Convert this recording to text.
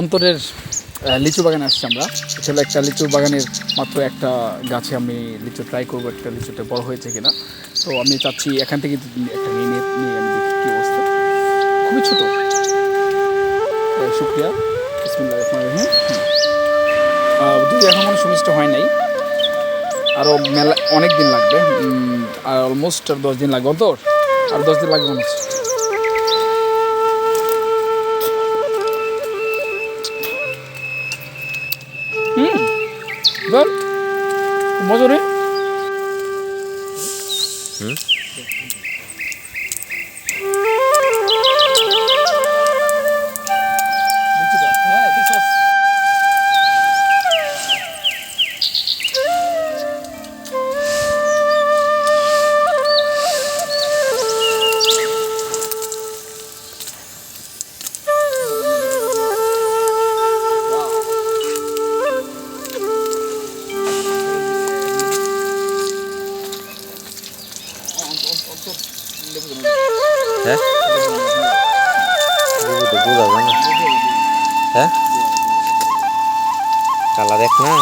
অন্তরের লিচু বাগানে আসছি আমরা। ছিল একটা লিচু বাগানের মাত্র একটা গাছে আমি লিচু ট্রাই করব, একটা লিচুটা বড় হয়েছে কিনা। তো আমি চাচ্ছি এখান থেকে একটা নিয়ে নিয়ে আমি দেখি কী অবস্থা। খুবই ছোটো। শুক্রিয়া রহিম। যদি এখন কোনো সুমিষ্ট হয় নাই। আরও মেলা, অনেক দিন লাগবে। আর অলমোস্ট আর দশ দিন লাগবে। অন্তর, আর দশ দিন লাগবে। মনে হচ্ছে বল মজা হ্যাঁ হ্যাঁ? তো বোঝা যায় হ্যাঁ? কালা দেখ না?